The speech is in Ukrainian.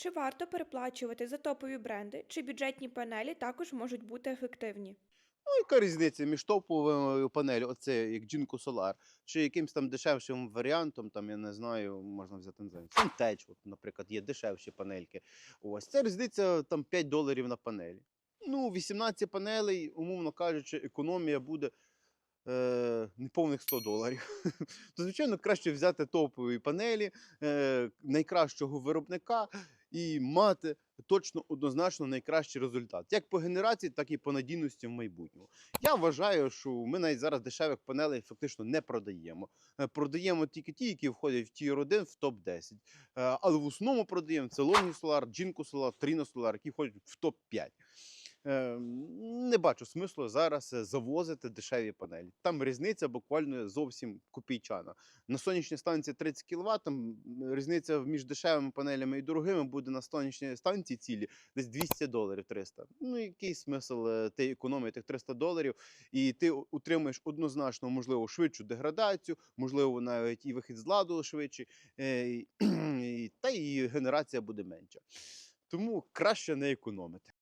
Чи варто переплачувати за топові бренди, чи бюджетні панелі також можуть бути ефективні? Ну, яка різниця між топовою панелью, оце як Jinko Solar, чи якимсь там дешевшим варіантом, там, я не знаю, можна взяти, не знаю, Suntech, от, наприклад, є дешевші панельки. Ось, це різниця там 5 доларів на панелі. Ну, 18 панелей, умовно кажучи, економія буде е, неповних 100 доларів. То, звичайно, краще взяти топові панелі е, найкращого виробника і мати точно однозначно найкращий результат, як по генерації, так і по надійності в майбутньому. Я вважаю, що ми навіть зараз дешевих панелей фактично не продаємо. Е, Продаємо тільки ті, які входять в тір 1 в топ 10 Але в основному продаємо це Longi Solar, Jinko Solar, Trino Solar, які входять в топ 5 Не бачу смислу зараз е, завозити дешеві панелі. Там різниця буквально зовсім копійчана. На сонячній станції 30 кВт, там різниця між дешевими панелями і дорогими буде на сонячній станції цілі десь 200 доларів 300. Ну який смисл е, ти економити тих 300 доларів, і ти утримуєш однозначно, можливо, швидшу деградацію, можливо, навіть і вихід з ладу швидший, е, та і генерація буде менша. Тому краще не економити.